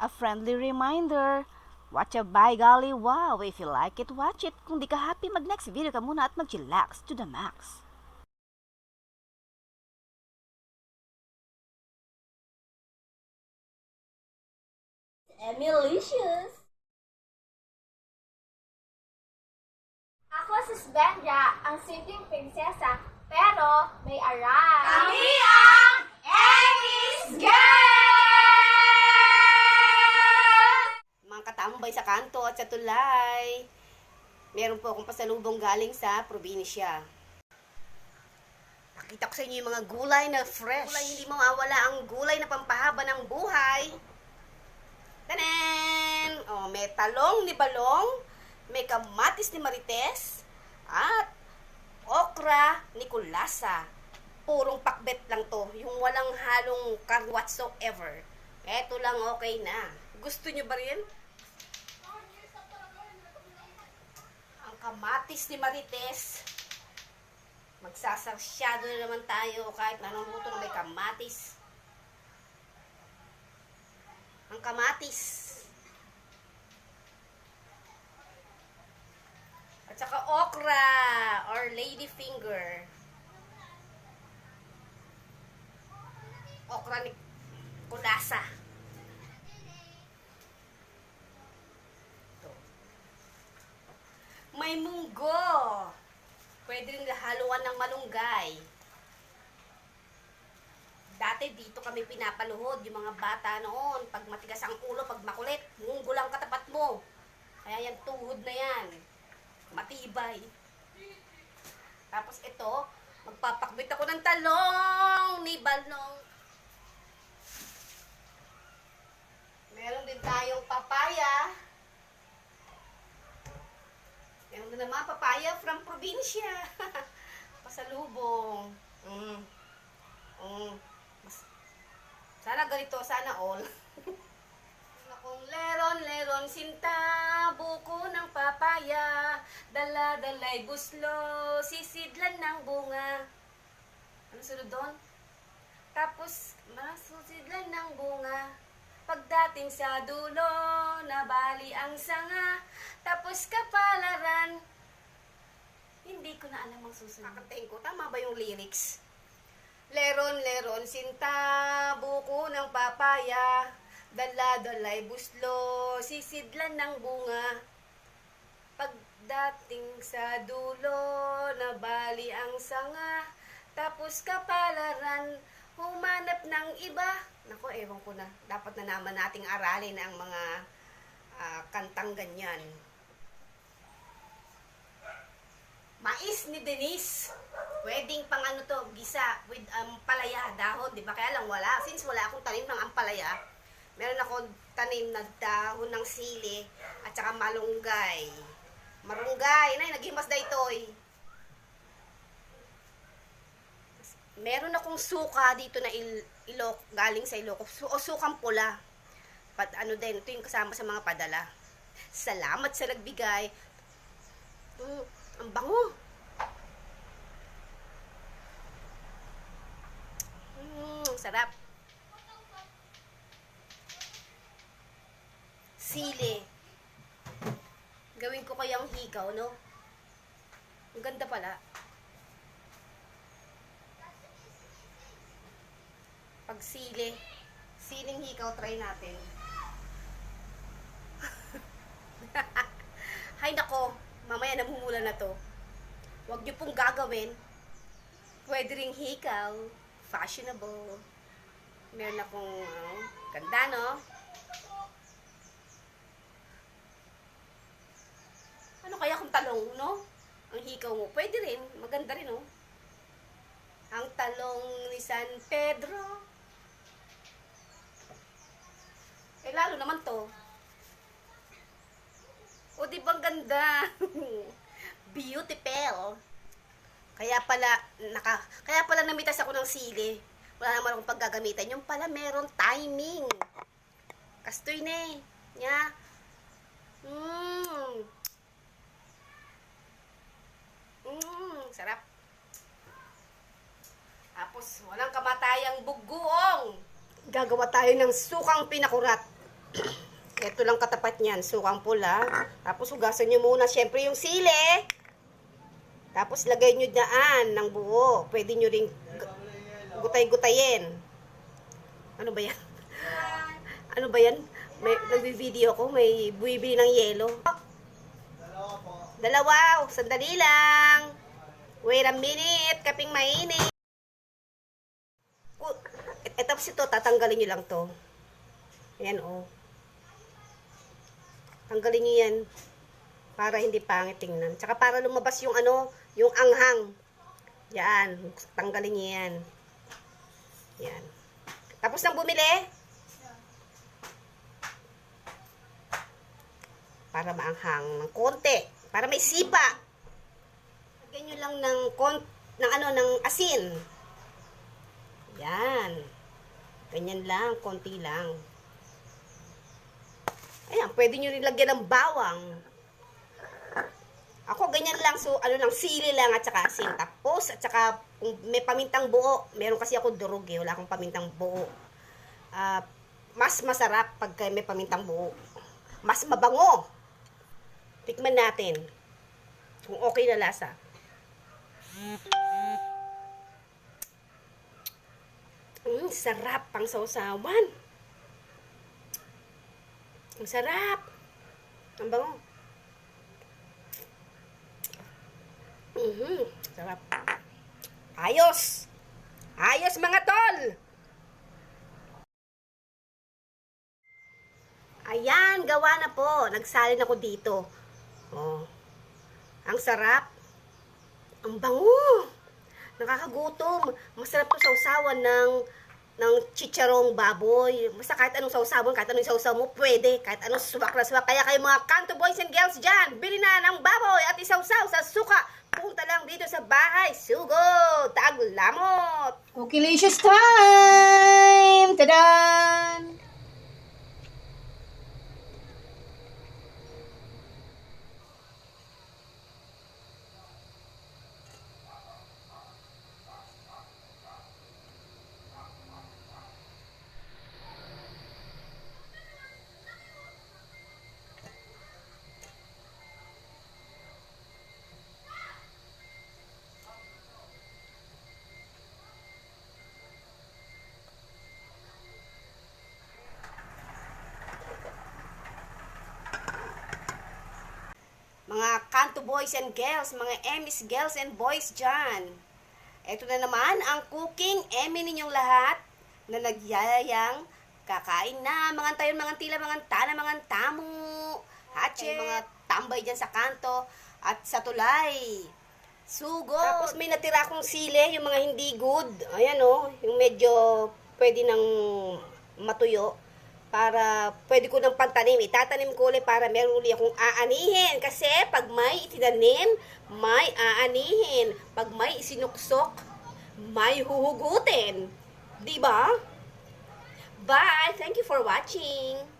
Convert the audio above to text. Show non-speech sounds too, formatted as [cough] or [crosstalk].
A friendly reminder, watch a by golly wow. If you like it, watch it. Kung di ka happy, mag next video ka muna at mag-chillax to the max. Emilicious! Ako si Svenja, ang simpleng prinsesa, pero may aral. Kami ang Emmy's Girl! Mga katambay sa kanto at sa tulay. Meron po akong pasalubong galing sa probinsya. Pakita ko sa inyo yung mga gulay na fresh. Gulay, hindi mawawala ang gulay na pampahaba ng buhay. Tanan! Oh, may talong ni Balong, may kamatis ni Marites, at okra ni Kulasa. Purong pakbet lang to, yung walang halong kar whatsoever. Eto lang okay na. Gusto nyo ba rin? Kamatis ni Marites. Magsasarsyado na naman tayo kahit na anong luto na may kamatis. Ang kamatis. At saka okra or lady finger. Okra ni kulasa. Ito. May munggo. Pwede rin haluan ng malunggay. Dati dito kami pinapaluhod, yung mga bata noon. Pag matigas ang ulo, pag makulit, munggo lang katapat mo. Kaya yan, tuhod na yan. Matibay. Tapos ito, magpapakbit ako ng talong ni Balong. Meron din tayong papaya. Meron din naman papaya from probinsya. [laughs] Pasalubong. Mm. Mm. Sana ganito, sana all. [laughs] Akong leron, leron, sinta, buko ng papaya, dala-dalay buslo, sisidlan ng bunga. Ano sunod doon? Tapos, masusidlan ng bunga. Pagdating sa dulo, nabali ang sanga, tapos kapalaran. Hindi ko na alam ang susunod. Kakatain ko, tama ba yung lyrics? Leron, leron, sinta, buko ng papaya, dala-dalay buslo, sisidlan ng bunga. Pagdating sa dulo, nabali ang sanga, tapos kapalaran, humanap ng iba. Nako, ewan ko na. Dapat na naman nating aralin ang mga ah, kantang ganyan. Mais ni Denise. Pwedeng pang ano to, gisa with um, palaya, dahon, di ba? Kaya lang wala. Since wala akong tanim ng ampalaya, meron akong tanim na dahon ng sili at saka malunggay. Marunggay. Nay, naghimas da itoy. Meron akong suka dito na il ilok, galing sa Ilocos. Su o sukang pula. Pat, ano din, ito yung kasama sa mga padala. Salamat sa nagbigay. Mm, ang bango. Mm, sarap. Sili. Gawin ko kayang hikaw, no? Ang ganda pala. Pag sili. Siling hikaw, try natin. [laughs] Hay nako, mamaya namumula na to. Huwag niyo pong gagawin. Pwede ring hikaw. Fashionable. Meron akong, ano, ganda, no? Ano kaya kung talong, no? Ang hikaw mo. Pwede rin. Maganda rin, no? Ang talong ni San Pedro. Lalo naman to. O, di ba ang ganda? [laughs] Beautiful. Kaya pala, naka, kaya pala namitas ako ng sili. Wala naman akong paggagamitan. Yung pala meron timing. Kastoy na eh. Nya. Mmm. Mmm, sarap. Tapos, walang kamatayang bugoong. Gagawa tayo ng sukang pinakurat. Ito lang katapat niyan, sukang pula. Tapos hugasan nyo muna, syempre yung sili. Tapos lagay nyo daan ng buo. Pwede nyo ring gu- gutay-gutayin. Ano ba yan? [laughs] Ano ba yan? May nagbi-video ko, may buibili ng yelo. Dalawa, sandali lang. Wait a minute, kaping mainit. Ku- Et, et, tapos ito, tatanggalin nyo lang to. Ayan, oh. Tanggalin nyo yan. Para hindi pangit tingnan. Tsaka para lumabas yung ano, yung anghang. Yan. Tanggalin nyo yan. Yan. Tapos nang bumili? Para maanghang ng konti. Para may sipa. Lagyan nyo lang ng, kon ng ano, ng asin. Yan. Ganyan lang, konti lang. Ayan, pwede nyo rin lagyan ng bawang. Ako, ganyan lang. So, ano lang, sili lang at saka asin. Tapos, at saka, kung may pamintang buo. Meron kasi ako durog eh. Wala akong pamintang buo. Ah, mas masarap pag may pamintang buo. Mas mabango. Tikman natin. Kung okay na lasa. Mm, sarap pang sausawan. Ang sarap. Ang bango. Mhm, sarap. Ayos. Ayos mga tol. Ayan, gawa na po. Nagsalin ako dito. Oh. Ang sarap. Ang bango. Nakakagutom. Masarap to sausawan ng ng chicharong baboy. Basta kahit anong sausawan, kahit anong sausaw mo, pwede. Kahit anong suwak na suwak. Kaya kayo mga kanto boys and girls dyan, bili na ng baboy at isausaw sa suka. Punta lang dito sa bahay. Sugo! Taglamot! Cookielicious time! Tadan! Mga kanto boys and girls, mga Emmys girls and boys dyan. Ito na naman ang cooking Emmy ninyong lahat na nagyayang kakain na, mga tayo, mga tila, mga tana, mga tamu, hatche, mga tambay dyan sa kanto, at sa tulay. Sugo. Tapos may natira akong sili, yung mga hindi good. Ayan o, yung medyo pwede nang matuyo para pwede ko nang pantanim. Itatanim ko ulit para meron ulit akong aanihin. Kasi pag may itinanim, may aanihin. Pag may isinuksok, may huhugutin. Di ba? Bye! Thank you for watching!